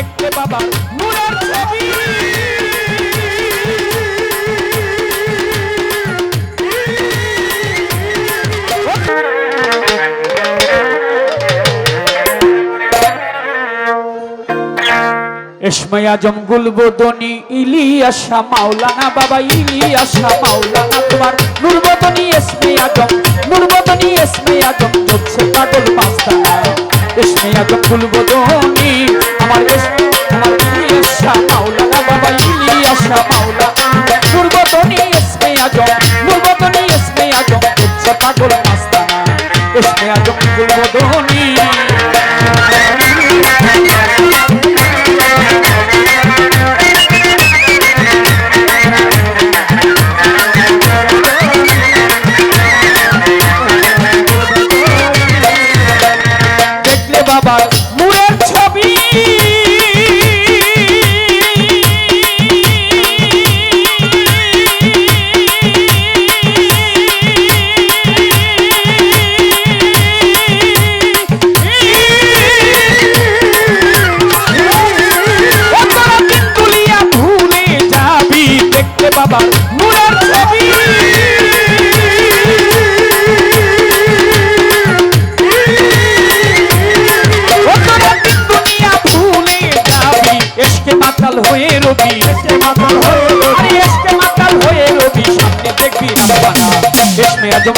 দেখতে বাবার নূরের ছবি। এসময় আজম, গুলবদনি, ইলিয়াসা, মাওলানা বাবা, ইলিয়াসা, মাওলানা তোমার। নুরবদনি এসমে আজম, নুরবদনি এসমে আজম চলছে পাগল মাস্তানা। এসমে আজম, গুলবদনি আমার আমার ইলিয়াসা মাওলানা বাবা ইলিয়াসা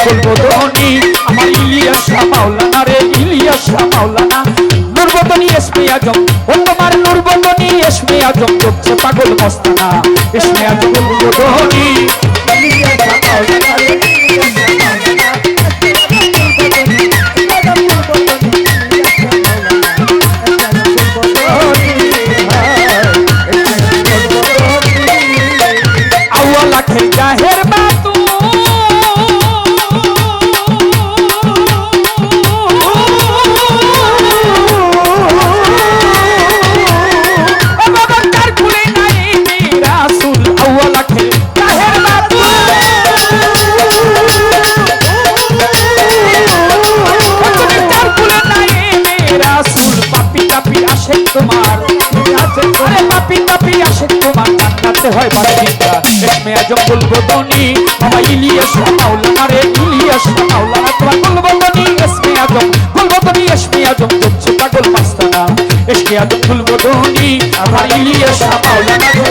বলব ধনী, আমার ইলিয়াসা মাওলানা রে, ইলিয়াসা মাওলানা। নুরবদনী এসমে আজম, ও তোমার নুরবদনী এসমে আজম করছে পাগল মস্তানা। এসমে আজম বলব ধনী ইলিয়াস মাওলানা রে আরে পাপি আসে তোমার জান্নাতে হয় বাসিন্দা এসমে আজম বলব দনি বাবা ইলিয়াস মাওলানা রে ইলিয়াস মাওলানা তোমার বলব দনি এসমে আজম বলব দনি এসমে আজম হচ্ছে পাগল মাস্তানা এসমে আজম বলব দনি আমার ইলিয়াস মাওলানা রে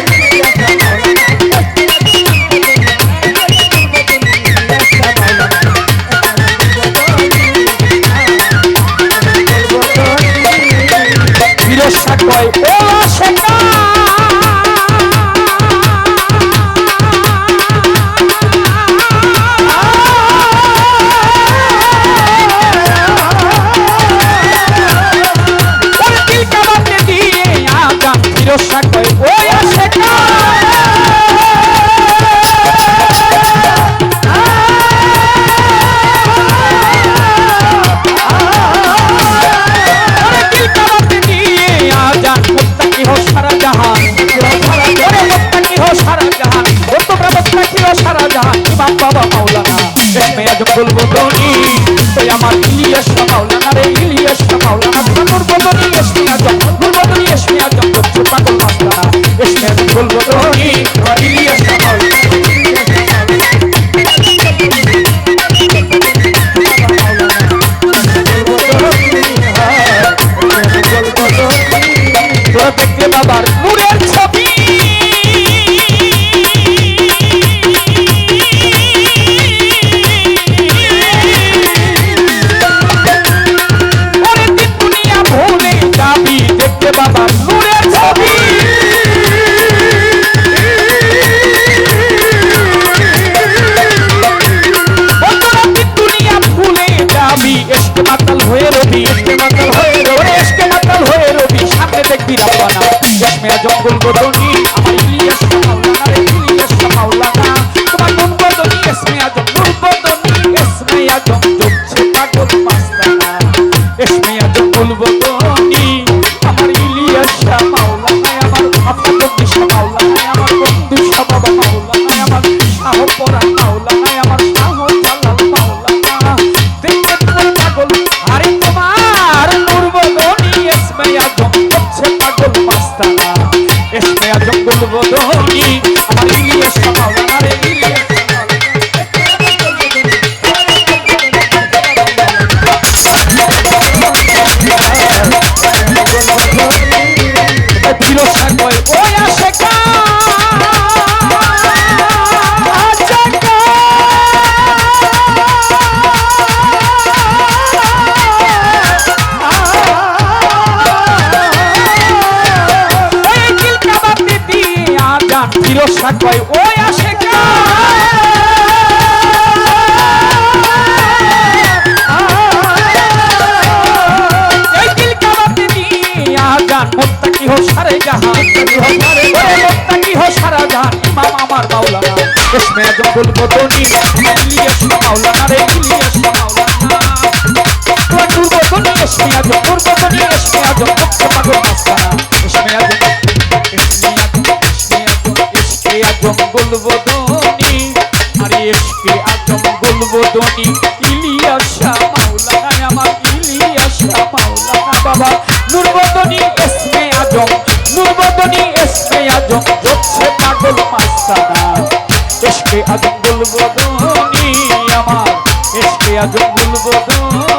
ফিরোজা সারা জাহান ও তোমরা মুত্তাকি হো সারা জাহান ইমাম বাবা মাওলানা এসমে আজম বলব ধনী তুই আমার ইলিয়াস মাওলানা রে ইলিয়াস মাওলানা তোমার বদনি এসমে আজম বদনি এসমে আজম করছ পাগল মাস্তানা এসমে আজম বলব ধনী আমার ইলিয়াস তোরা বাবার যাবি এসকে মাতাল হয়ে রবি, এসকে মাতাল হয়ে রবি, এসকে মাতাল হয়ে রবি সামনে দেখবি রাব্বানা মেরা জঙ্গল বদনি আমার এসমে আজম আমার ইলিয়াস মাওলানা রে ইলিয়াস কয় ওই আজান মুত্তাকি হো সারে জাহান? মুত্তাকি হো সারা জাহান? ইমাম আমার মাওলানা। ইসমে আজম গুলবদনি ইলিয়াস গুলবদনি ইলিয়াস মাওলানা আমার ইলিয়াস, মাওলানা বাবা। নুরবদনি ইসমে আজম, নুরবদনি ইসমে আজম জোচ্ছে পাগল মাস্তানা। ইসমে আজম গুলবদনি আমার ইসমে আজম গুলবদনি